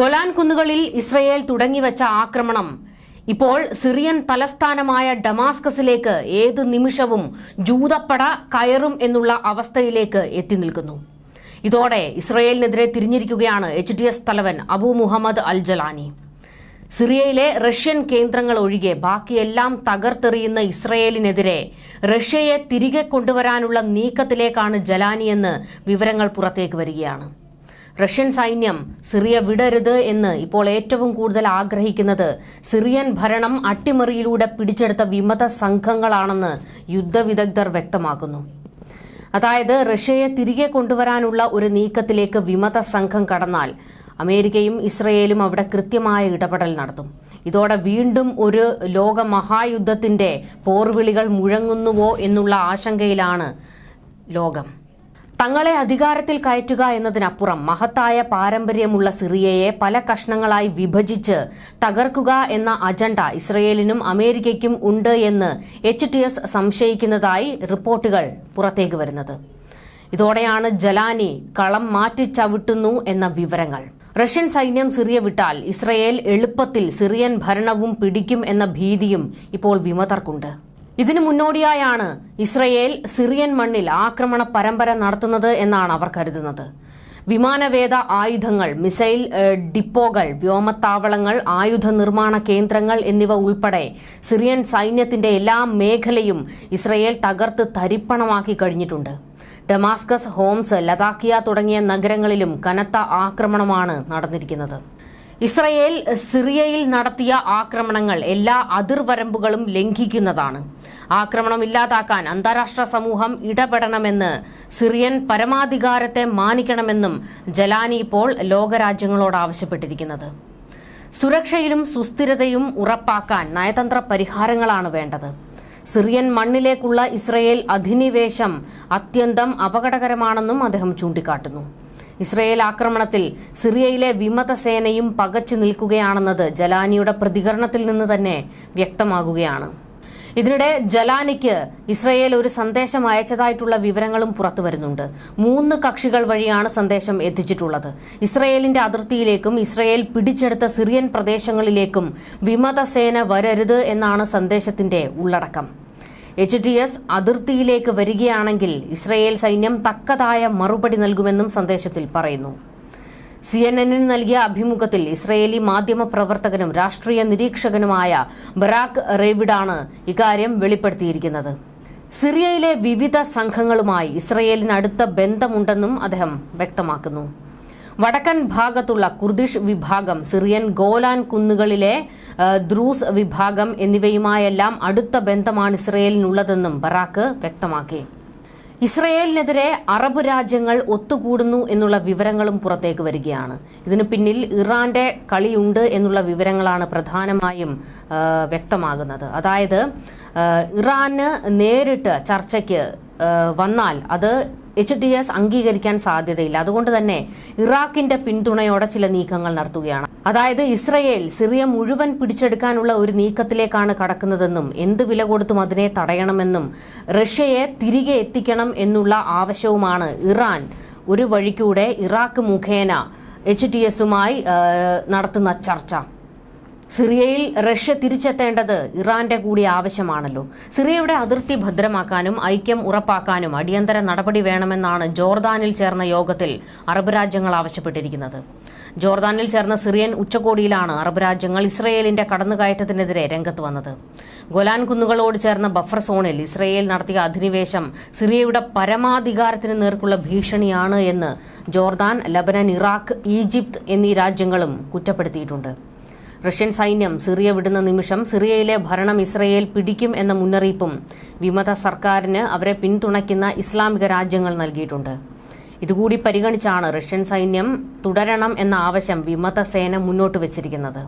Golan കുന്നുകളിൽ Israel തുടങ്ങിവച്ച ആക്രമണം. ഇപ്പോൾ Syrian തലസ്ഥാനമായ ഡമാസ്കസിലേക്ക് ഏത് നിമിഷവും ജൂതപ്പട കയറും എന്നുള്ള അവസ്ഥയിലേക്ക് എത്തി നിൽക്കുന്നു. ഇതോടെ ഇസ്രയേലിനെതിരെ തിരിഞ്ഞിരിക്കുകയാണ് എച്ച് ഡി എസ് തലവൻ അബു മുഹമ്മദ് അൽ ജലാനി സിറിയയിലെ റഷ്യൻ കേന്ദ്രങ്ങൾ ഒഴികെ ബാക്കിയെല്ലാം തകർത്തെറിയുന്ന ഇസ്രയേലിനെതിരെ റഷ്യയെ തിരികെ കൊണ്ടുവരാനുള്ള നീക്കത്തിലേക്കാണ് ജലാനിയെന്ന് വിവരങ്ങൾ പുറത്തേക്ക് വരികയാണ്. റഷ്യൻ സൈന്യം സിറിയ വിടരുത് എന്ന് ഇപ്പോൾ ഏറ്റവും കൂടുതൽ ആഗ്രഹിക്കുന്നത്. സിറിയൻ ഭരണം അട്ടിമറിയിലൂടെ പിടിച്ചെടുത്ത വിമത സംഘങ്ങളാണെന്ന് യുദ്ധവിദഗ്ധർ വ്യക്തമാക്കുന്നു. അതായത് റഷ്യയെ തിരികെ കൊണ്ടുവരാനുള്ള ഒരു നീക്കത്തിലേക്ക് വിമത സംഘം കടന്നാൽ അമേരിക്കയും ഇസ്രയേലും അവിടെ കൃത്യമായ ഇടപെടൽ നടത്തും. ഇതോടെ വീണ്ടും ഒരു ലോക മഹായുദ്ധത്തിന്റെ പോർവിളികൾ മുഴങ്ങുന്നുവോ എന്നുള്ള ആശങ്കയിലാണ് ലോകം. തങ്ങളെ അധികാരത്തിൽ കയറ്റുക എന്നതിനപ്പുറം മഹത്തായ പാരമ്പര്യമുള്ള സിറിയയെ പല കഷ്ണങ്ങളായി വിഭജിച്ച് തകർക്കുക എന്ന അജണ്ട ഇസ്രയേലിനും അമേരിക്കയ്ക്കും ഉണ്ട് എന്ന് എച്ച് ടി എസ് സംശയിക്കുന്നതായി റിപ്പോർട്ടുകൾ പുറത്തേക്ക് വരുന്നത്. ഇതോടെയാണ് ജലാനി കളം മാറ്റിച്ചവിട്ടുന്നു എന്ന വിവരങ്ങൾ. റഷ്യൻ സൈന്യം സിറിയ വിട്ടാൽ ഇസ്രയേൽ എളുപ്പത്തിൽ സിറിയൻ ഭരണവും പിടിക്കും എന്ന ഭീതിയും ഇപ്പോൾ വിമതർക്കുണ്ട്. ഇതിനു മുന്നോടിയായാണ് ഇസ്രയേൽ സിറിയൻ മണ്ണിൽ ആക്രമണ പരമ്പര നടത്തുന്നത് എന്നാണ് അവർ കരുതുന്നത്. വിമാനവേദ ആയുധങ്ങൾ മിസൈൽ ഡിപ്പോകൾ വ്യോമത്താവളങ്ങൾ ആയുധ നിർമ്മാണ കേന്ദ്രങ്ങൾ എന്നിവ ഉൾപ്പെടെ സിറിയൻ സൈന്യത്തിന്റെ എല്ലാ മേഖലയും ഇസ്രയേൽ തകർത്ത് തരിപ്പണമാക്കി കഴിഞ്ഞിട്ടുണ്ട്. ഡമാസ്കസ് ഹോംസ് ലതാക്കിയ തുടങ്ങിയ നഗരങ്ങളിലും കനത്ത ആക്രമണമാണ് നടന്നിരിക്കുന്നത്. ഇസ്രയേൽ സിറിയയിൽ നടത്തിയ ആക്രമണങ്ങൾ എല്ലാ അതിർവരമ്പുകളും ലംഘിക്കുന്നതാണ്. ആക്രമണം ഇല്ലാതാക്കാൻ അന്താരാഷ്ട്ര സമൂഹം ഇടപെടണമെന്ന് സിറിയൻ പരമാധികാരത്തെ മാനിക്കണമെന്നും ജലാനി ഇപ്പോൾ ലോകരാജ്യങ്ങളോട് ആവശ്യപ്പെട്ടിരിക്കുന്നത്. സുരക്ഷയിലും സുസ്ഥിരതയും ഉറപ്പാക്കാൻ നയതന്ത്ര പരിഹാരങ്ങളാണ് വേണ്ടത്. സിറിയൻ മണ്ണിലേക്കുള്ള ഇസ്രയേൽ അധിനിവേശം അത്യന്തം അപകടകരമാണെന്നും അദ്ദേഹം ചൂണ്ടിക്കാട്ടുന്നു. ഇസ്രയേൽ ആക്രമണത്തിൽ സിറിയയിലെ വിമത സേനയും പകച്ചു നിൽക്കുകയാണെന്നത് ജലാനിയുടെ പ്രതികരണത്തിൽ നിന്ന് തന്നെ വ്യക്തമാകുകയാണ്. ഇതിനിടെ ജലാനിക്ക് ഇസ്രയേൽ ഒരു സന്ദേശം അയച്ചതായിട്ടുള്ള വിവരങ്ങളും പുറത്തു വരുന്നുണ്ട്. മൂന്ന് കക്ഷികൾ വഴിയാണ് സന്ദേശം എത്തിച്ചിട്ടുള്ളത്. ഇസ്രയേലിന്റെ അതിർത്തിയിലേക്കും ഇസ്രയേൽ പിടിച്ചെടുത്ത സിറിയൻ പ്രദേശങ്ങളിലേക്കും വിമത സേന വരരുത് എന്നാണ് സന്ദേശത്തിന്റെ ഉള്ളടക്കം. എച്ച് ഡി എസ് അതിർത്തിയിലേക്ക് വരികയാണെങ്കിൽ ഇസ്രയേൽ സൈന്യം തക്കതായ മറുപടി നൽകുമെന്നും സന്ദേശത്തിൽ പറയുന്നു. സി എൻ എന്നിന് നൽകിയ അഭിമുഖത്തിൽ ഇസ്രയേലി മാധ്യമ പ്രവർത്തകനും രാഷ്ട്രീയ നിരീക്ഷകനുമായ ബറാക്ക് റേവിഡാണ് ഇക്കാര്യം വെളിപ്പെടുത്തിയിരിക്കുന്നത്. സിറിയയിലെ വിവിധ സംഘങ്ങളുമായി ഇസ്രയേലിന് അടുത്ത ബന്ധമുണ്ടെന്നും അദ്ദേഹം വ്യക്തമാക്കുന്നു. വടക്കൻ ഭാഗത്തുള്ള കുർദിഷ് വിഭാഗം സിറിയൻ ഗോലാൻ കുന്നുകളിലെ ദ്രൂസ് വിഭാഗം എന്നിവയുമായെല്ലാം അടുത്ത ബന്ധമാണ് ഇസ്രയേലിനുള്ളതെന്നും ബറാക്ക് വ്യക്തമാക്കി. ഇസ്രയേലിനെതിരെ അറബ് രാജ്യങ്ങൾ ഒത്തുകൂടുന്നു എന്നുള്ള വിവരങ്ങളും പുറത്തേക്ക് വരികയാണ്. ഇതിനു പിന്നിൽ ഇറാന്റെ കളിയുണ്ട് എന്നുള്ള വിവരങ്ങളാണ് പ്രധാനമായും വ്യക്തമാകുന്നത്. അതായത് ഇറാന് നേരിട്ട് ചർച്ചയ്ക്ക് വന്നാൽ അത് എച്ച് ഡി എസ് അംഗീകരിക്കാൻ സാധ്യതയില്ല. അതുകൊണ്ട് തന്നെ ഇറാഖിന്റെ പിന്തുണയോടെ ചില നീക്കങ്ങൾ നടത്തുകയാണ്. അതായത് ഇസ്രയേൽ സിറിയ മുഴുവൻ പിടിച്ചെടുക്കാനുള്ള ഒരു നീക്കത്തിലേക്കാണ് കടക്കുന്നതെന്നും എന്ത് വില കൊടുത്തും അതിനെ തടയണമെന്നും റഷ്യയെ തിരികെ എത്തിക്കണം എന്നുള്ള ആവശ്യവുമാണ് ഇറാൻ ഒരു വഴിക്കൂടെ ഇറാഖ് മുഖേന എച്ച് ടി എസുമായി നടത്തുന്ന ചർച്ച. സിറിയയിൽ റഷ്യ തിരിച്ചെത്തേണ്ടത് ഇറാന്റെ കൂടി ആവശ്യമാണല്ലോ. സിറിയയുടെ അതിർത്തി ഭദ്രമാക്കാനും ഐക്യം ഉറപ്പാക്കാനും അടിയന്തര നടപടി വേണമെന്നാണ് ജോർദാനിൽ ചേർന്ന യോഗത്തിൽ അറബ് രാജ്യങ്ങൾ ആവശ്യപ്പെട്ടിരിക്കുന്നത്. ജോർദാനിൽ ചേർന്ന സിറിയൻ ഉച്ചകോടിയിലാണ് അറബ് രാജ്യങ്ങൾ ഇസ്രയേലിന്റെ കടന്നുകയറ്റത്തിനെതിരെ രംഗത്ത് വന്നത്. ഗൊലാൻ കുന്നുകളോട് ചേർന്ന ബഫർ സോണിൽ ഇസ്രയേൽ നടത്തിയ അധിനിവേശം സിറിയയുടെ പരമാധികാരത്തിന് നേർക്കുള്ള ഭീഷണിയാണ് എന്ന് ജോർദാൻ ലബനൻ ഇറാഖ് ഈജിപ്ത് എന്നീ രാജ്യങ്ങളും കുറ്റപ്പെടുത്തിയിട്ടുണ്ട്. റഷ്യൻ സൈന്യം സിറിയ വിടുന്ന നിമിഷം സിറിയയിലെ ഭരണം ഇസ്രയേൽ പിടിക്കും എന്ന മുന്നറിയിപ്പും വിമത സർക്കാരിന് അവരെ പിന്തുണയ്ക്കുന്ന ഇസ്ലാമിക രാജ്യങ്ങൾ നൽകിയിട്ടുണ്ട്. ഇതുകൂടി പരിഗണിച്ചാണ് റഷ്യൻ സൈന്യം തുടരണം എന്ന ആവശ്യം വിമത സേന മുന്നോട്ട് വച്ചിരിക്കുന്നത്.